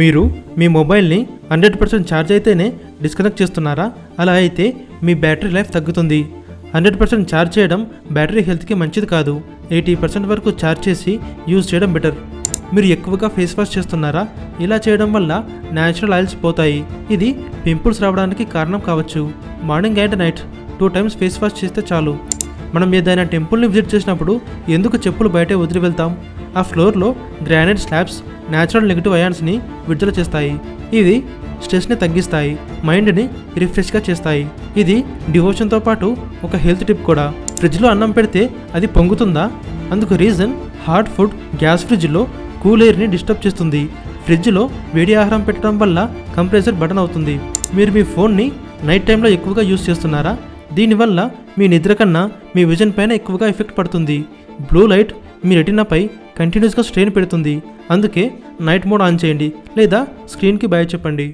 మీరు మీ మొబైల్ని హండ్రెడ్ పర్సెంట్ ఛార్జ్ అయితేనే డిస్కనెక్ట్ చేస్తున్నారా? అలా అయితే మీ బ్యాటరీ లైఫ్ తగ్గుతుంది. హండ్రెడ్ పర్సెంట్ ఛార్జ్ చేయడం బ్యాటరీ హెల్త్కి మంచిది కాదు. ఎయిటీ పర్సెంట్ వరకు ఛార్జ్ చేసి యూజ్ చేయడం బెటర్. మీరు ఎక్కువగా ఫేస్ వాష్ చేస్తున్నారా? ఇలా చేయడం వల్ల న్యాచురల్ ఆయిల్స్ పోతాయి. ఇది పింపుల్స్ రావడానికి కారణం కావచ్చు. Morning and night two times face wash చేస్తే చాలు. మనం ఏదైనా టెంపుల్ని విజిట్ చేసినప్పుడు ఎందుకు చెప్పులు బయటే వదిలి వెళ్తాం? ఆ ఫ్లోర్లో గ్రానైట్ స్లాబ్స్ న్యాచురల్ నెగిటివ్ అయాన్స్ని విడుదల చేస్తాయి. ఇది స్ట్రెస్ని తగ్గిస్తాయి మైండ్ని రిఫ్రెష్గా చేస్తాయి. ఇది డివోషన్తో పాటు ఒక హెల్త్ టిప్ కూడా. ఫ్రిడ్జ్లో అన్నం పెడితే అది పొంగుతుందా? అందుకు రీజన్ హాట్ ఫుడ్ గ్యాస్ ఫ్రిడ్జ్లో కూల్ ఎయిర్ని డిస్టర్బ్ చేస్తుంది. ఫ్రిడ్జ్లో వేడి ఆహారం పెట్టడం వల్ల కంప్రెసర్ బటన్ అవుతుంది. మీరు మీ ఫోన్ని నైట్ టైంలో ఎక్కువగా యూస్ చేస్తున్నారా? దీనివల్ల మీ నిద్ర కన్నా మీ విజన్ పైన ఎక్కువగా ఎఫెక్ట్ పడుతుంది. బ్లూ లైట్ మీ రెటినాపై కంటిన్యూస్గా స్ట్రెయిన్ పెడుతుంది. అందుకే నైట్ మోడ్ ఆన్ చేయండి లేదా స్క్రీన్కి బయ చెప్పండి.